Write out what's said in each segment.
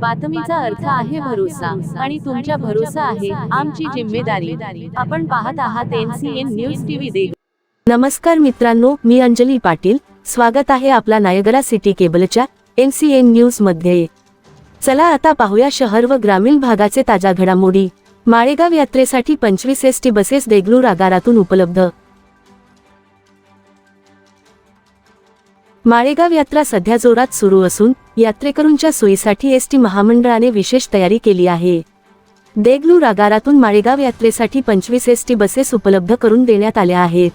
बातमीचा अर्थ आहे भरोसा आणि तुमच्या भरोसा आहे आमची जिम्मेदारी. आपण पाहत आहात एनसीएन न्यूज टीव्ही देग. नमस्कार मित्रांनो मी अंजली पाटील. स्वागत आहे आपला नायगरा सिटी केबलच्या एन सी एन न्यूजमध्ये. चला आता पाहूया शहर व ग्रामीण भागाचे ताज्या घडामोडी. माळेगाव यात्रेसाठी पंचवीस एस टी बसेस देगलूर आगारातून उपलब्ध. माळेगाव यात्रा सध्या जोरात सुरू असून यात्रेकरूंच्या सोयीसाठी एस टी महामंडळाने विशेष तयारी केली आहे. देगलू रागारातून माळेगाव यात्रेसाठी पंचवीस एस टी बसेस उपलब्ध करून देण्यात आल्या आहेत.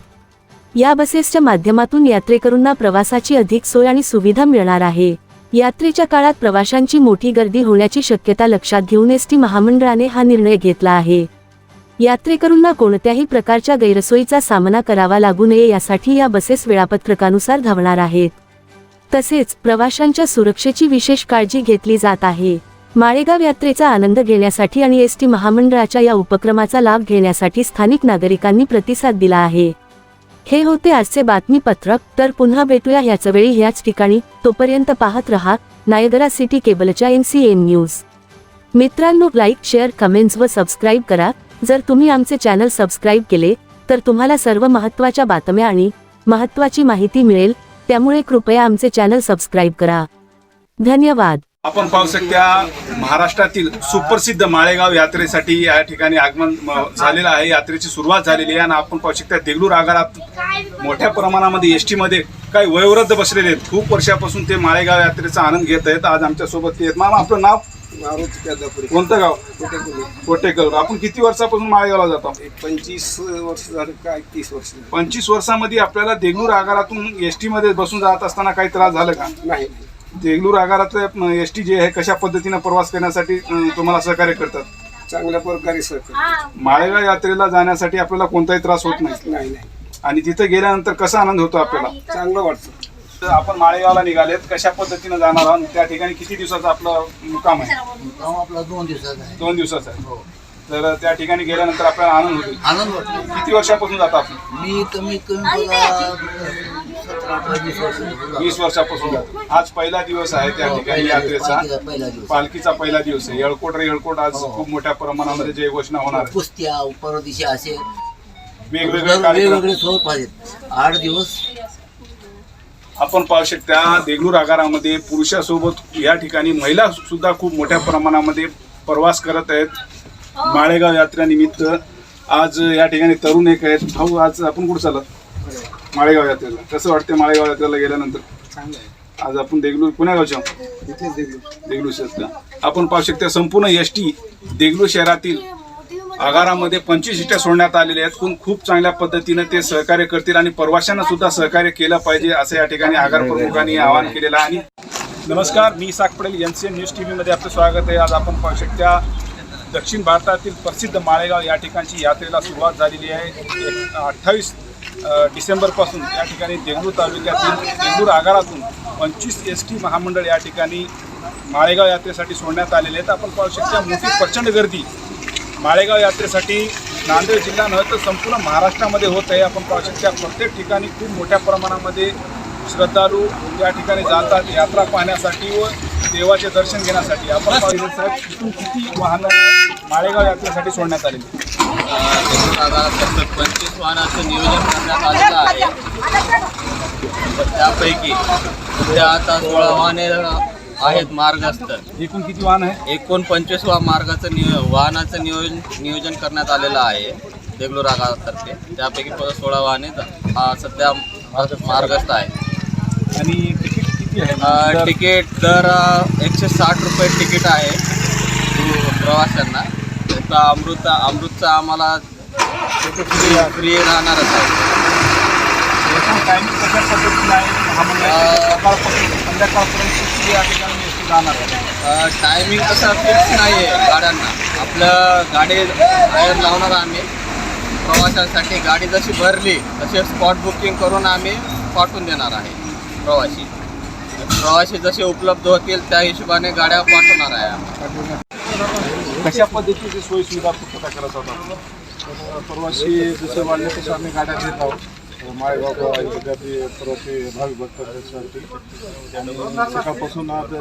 या बसेसच्या माध्यमातून यात्रेकरूंना प्रवासाची अधिक सोय आणि सुविधा मिळणार आहे. यात्रेच्या काळात प्रवाशांची मोठी गर्दी होण्याची शक्यता लक्षात घेऊन एस टी महामंडळाने हा निर्णय घेतला आहे. यात्रेकरूंना कोणत्याही प्रकारच्या गैरसोयीचा सामना करावा लागू नये यासाठी या बसेस वेळापत्रकानुसार धावणार आहेत. तसेच प्रवाशांच्या सुरक्षेची विशेष काळजी घेतली जात आहे. माळेगाव यात्रेचा आनंद घेण्यासाठी आणि एस टी महामंडळाच्या या उपक्रमाचा लाभ घेण्यासाठी स्थानिक नागरिकांनी प्रतिसाद दिला आहे. हे होते आजचे बातमीपत्रक. तर पुन्हा भेटूया ह्याच वेळी ह्याच ठिकाणी. तोपर्यंत पाहत रहा नायगरा सिटी केबलच्या एन सी एन न्यूज. मित्रांनो लाईक शेअर कमेंट्स व सबस्क्राईब करा. जर तुम्ही आमचे चॅनल सबस्क्राईब केले तर तुम्हाला सर्व महत्त्वाच्या बातम्या आणि महत्त्वाची माहिती मिळेल. त्यामुळे कृपया आमचे चॅनल सबस्क्राईब करा. धन्यवाद. आपण पाहू शकता महाराष्ट्रातील सुप्रसिद्ध माळेगाव यात्रेसाठी या ठिकाणी आगमन झालेलं आहे. यात्रेची सुरुवात झालेली आहे आणि आपण पाहू शकता देगलूर आगारात मोठ्या प्रमाणामध्ये एसमध्ये काही वयोवृद्ध बसलेले आहेत. खूप वर्षापासून ते माळेगाव यात्रेचा आनंद घेत आहेत. आज आमच्यासोबत ते आहेत. मामा आपलं नाव? कोणतं गाव? कोटेकर आपण किती वर्षापासून माळेगावला जातो? पंचवीस वर्ष झालं काय तीस वर्ष. पंचवीस वर्षामध्ये आपल्याला देगलूर आगारातून एसमध्ये बसून जात असताना काही त्रास झाला का? नाही देगलूर आगारातलं एस टी जे आहे कशा पद्धतीनं प्रवास करण्यासाठी तुम्हाला सहकार्य करतात? चांगल्या प्रकारे सहकार्य माळेगाव यात्रेला जाण्यासाठी आपल्याला कोणताही त्रास होत नाही. नाही? नाही आणि तिथे गेल्यानंतर कसा आनंद होतो आपल्याला? चांगलं वाटतं. तर आपण माळेगावला निघालेत. कशा पद्धतीनं जाणार आहोत? त्या ठिकाणी किती दिवसाचा आपलं मुक्काम आहे? काम आपला दोन दिवसाचा आहे. दोन दिवसाचा आहे. तर त्या ठिकाणी गेल्यानंतर आपल्याला आनंद होतो आनंद वाटतो किती वर्षापासून जाता आपण? मी कमीत कमी बघा सतरा अठरा वीस वर्ष वीस वर्षापासून जातो. आज पहिला दिवस आहे त्या ठिकाणी यात्रेचा. पहिला दिवस. पालखीचा पहिला दिवस आहे. येळकोट रे येळकोट आज खूप मोठ्या प्रमाणामध्ये जय घोषणा होणार आहे. कुस्त्या परवा दिवशी असे वेगवेगळे कार्यक्रम. वेगवेगळे स्वरूप आहेत आठ दिवस आपण पाहू शकता देगलूर आगारामध्ये पुरुषासोबत या ठिकाणी महिला सुद्धा खूप मोठ्या प्रमाणामध्ये प्रवास करत आहेत. माळेगाव यात्रेनिमित्त आज या ठिकाणी तरुण एक आहेत. भाऊ आज आपण कुठं चालत माळेगाव यात्रेला. कसं वाटतं माळेगाव यात्रेला गेल्यानंतर? आज आपण देगलूर पुण्या गावचे आहोत. इथेच देगलूर. देगलूर शहरात आपण पाहू शकता संपूर्ण एस टी देगलूर शहरातील आगारामध्ये पंचवीस सीट्या सोडण्यात आलेल्या आहेत. कोण खूप चांगल्या पद्धतीनं ते सहकार्य करतील आणि प्रवाशांना सुद्धा सहकार्य केलं पाहिजे असं या ठिकाणी आगार प्रमुखांनी आवाहन केलेलं आहे. आणि नमस्कार मी साग Patel N C N news T व्हीमध्ये आपलं स्वागत आहे. आज आपण पाहू शकता दक्षिण भारतातील प्रसिद्ध माळेगाव या ठिकाणची यात्रेला सुरुवात झालेली आहे. अठ्ठावीस डिसेंबरपासून या ठिकाणी देगलूर तालुक्यातील देगलूर आगारातून पंचवीस एस टी महामंडळ या ठिकाणी माळेगाव यात्रेसाठी सोडण्यात आलेले आहेत. आपण पाहू शकता मोठी प्रचंड गर्दी माळेगाव यात्रेसाठी नांदेड जिल्हा नव्हे तर संपूर्ण महाराष्ट्रामध्ये होत आहे. आपण पाहू शकता प्रत्येक ठिकाणी खूप मोठ्या प्रमाणामध्ये श्रद्धाळू या ठिकाणी जातात यात्रा पाहण्यासाठी व देवाचे दर्शन घेण्यासाठी. आपण पाहिजे साहेब इथून किती वाहनं माळेगाव यात्रेसाठी सोडण्यात आलेली पंचवीस वाहनाचं नियोजन करण्यात आलेलं आहे. त्यापैकी सध्या आता सोळा वाहने आहेत मार्गस्थ एकूण किती वाहन आहे? एकूण पंचवीस वा मार्गाचं नियो वाहनाचं नियोजन नियोजन करण्यात आलेलं आहे देगलूर आगातर्फे त्यापैकी प- सोळा वाहने ज- आ, सध्या मार्गस्थ आहे. आणि तिकीट किती अ, आहे तिकीट दर अ, एकशे साठ रुपये तिकीट आहे. प्र- प्रवाशांना. तर अमृत अमृतचा आम्हाला फ्री राहणारच आहे. टायमिंग कशा पद्धतीनं आहे महामंडळाची सकाळपासून ते संध्याकाळपर्यंत किती या ठिकाणी एस टी जाणार आहे? टायमिंग तसं फिक्स नाही आहे गाड्यांना. आपलं गाडी बाहेर लावणार आम्ही. प्रवाशांसाठी गाडी जशी भरली तसे स्पॉट बुकिंग करून आम्ही पाठवून देणार आहे प्रवासी. प्रवासी जसे उपलब्ध होतील त्या हिशोबाने गाड्या पाठवणार आहे आम्ही. कशा पद्धतीची सोय सुविधा पूर्तता करत आहोत आपण? प्रवासी जसे वाढले तसे आम्ही गाड्या घेत आहोत. माळेगाव विद्यार्थी परवाचे भाविक भक्तांसाठी आणि सकाळपासून आज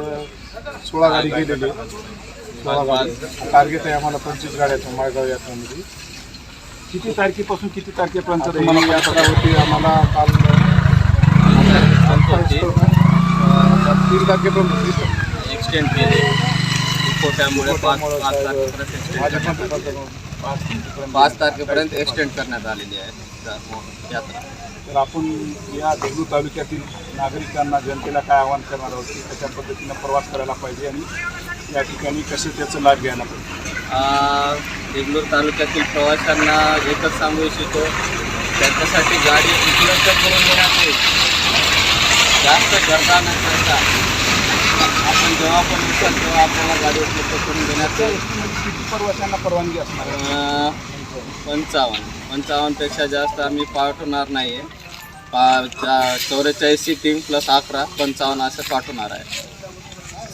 सोळा गाडी गेलेली. सोळा गाडी. टार्गेट आहे आम्हाला पंचवीस गाड्याचं माळेगाव यात्रामध्ये. किती तारखेपासून किती तारखेपर्यंत तुम्हाला यात्रा होती आम्हाला काल तीन तारखेपर्यंत एक्सटेंड केले. खोट्यामुळे पाच तारखेपर्यंत पाच तारखेपर्यंत एक्सटेंड करण्यात आलेली आहे. यात्रा तर आपण या देगलूर तालुक्यातील नागरिकांना जनतेला काय आवाहन करणार आहोत की कशा पद्धतीनं प्रवास करायला पाहिजे आणि या ठिकाणी कसे त्याचा लाभ घ्यायला पाहिजे? देगलूर तालुक्यातील प्रवाशांना एकच सांगू इच्छितो त्यांच्यासाठी गाडी उपलब्ध करून देण्यात येईल. जास्त गर्दा न करता आपण जेव्हा पण विचार तेव्हा आपल्याला गाडी उपलब्ध करून देण्यात किती प्रवाशांना परवानगी असणार आहे. अं, पंचावन्न. पंचावन्नपेक्षा जास्त आम्ही पाठवणार नाही आहे पा चौवेचाळीसची टीम प्लस अकरा पंचावन्न असं पाठवणार आहे.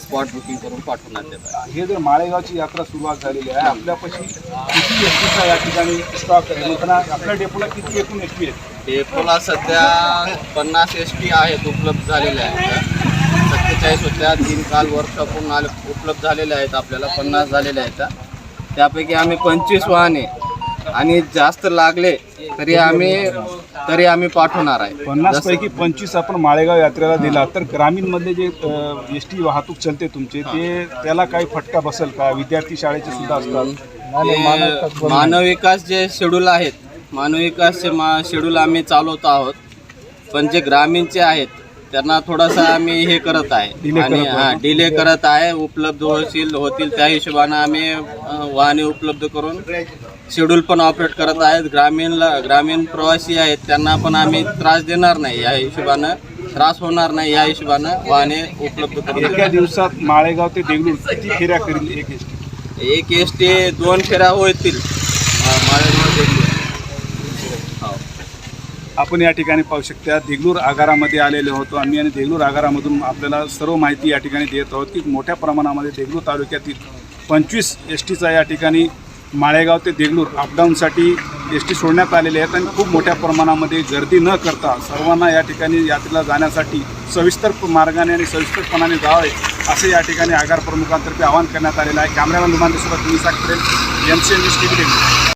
स्पॉट बुकिंग करून पाठवण्यात येत आहे. हे जर माळेगावची यात्रा सुरुवात झालेली आहे आपल्यापाशी किती एस टीचा या ठिकाणी स्टॉक आहे? म्हणताना आपल्या डेपोला किती एकूण एस टी आहेत डेपोला सध्या पन्नास एस टी आहेत उपलब्ध झालेल्या आहेत. सत्तेचाळीस होत्या. तीन काल वर्कशॉपहून आले उपलब्ध झालेल्या आहेत आपल्याला पन्नास झालेल्या आहेत. त्यापैकी आम्ही पंचवीस वाहने आणि जास्त लागले तरी आम्ही तरी आम्ही पाठवणार आहे. पन्नास पैकी पंचवीस आपण माळेगाव यात्रेला दिला. तर ग्रामीण मधले जे एस टी वाहतूक चलते तुमचे ते त्याला काही फटका बसेल का? विद्यार्थी शाळेचे सुद्धा असतात. मानव विकास जे शेड्यूल आहेत मानव विकासचे मा शेड्यूल आम्ही चालवत आहोत पण जे ग्रामीणचे आहेत त्यांना थोडासा आम्ही हे करत आहे. आणि. हां डिले करत आहे. उपलब्ध होतील होतील त्या हिशोबानं आम्ही वाहने उपलब्ध करून शेड्यूल पण ऑपरेट करत आहेत. ग्रामीणला ग्रामीण प्रवासी आहेत त्यांना पण आम्ही त्रास देणार नाही. या हिशोबानं त्रास होणार नाही. या हिशोबानं वाहने उपलब्ध करून एका दिवसात माळेगाव ते देगलूर किती फेऱ्या करेल? एक एस टी? एक एस टी दोन फेऱ्या होतील मा- माळेगाव देगलूर. हो आपण या ठिकाणी पाहू शकता देगलूर आगारामध्ये आलेलो होतो आम्ही आणि देगलूर आगारामधून आपल्याला सर्व माहिती या ठिकाणी देत आहोत की मोठ्या प्रमाणामध्ये देगलूर तालुक्यातील पंचवीस एस टीचा या ठिकाणी माळेगाव ते देगलूर अपडाऊनसाठी एस टी सोडण्यात आलेले आहेत आणि खूप मोठ्या प्रमाणामध्ये गर्दी न करता सर्वांना या ठिकाणी यात्रेला जाण्यासाठी सविस्तर मार्गाने आणि सविस्तरपणाने जावे असे या ठिकाणी आगार प्रमुखांतर्फे आवाहन करण्यात आलेलं आहे. कॅमेरामॅन लुमानदेसोबत मी साखरेल M C M S T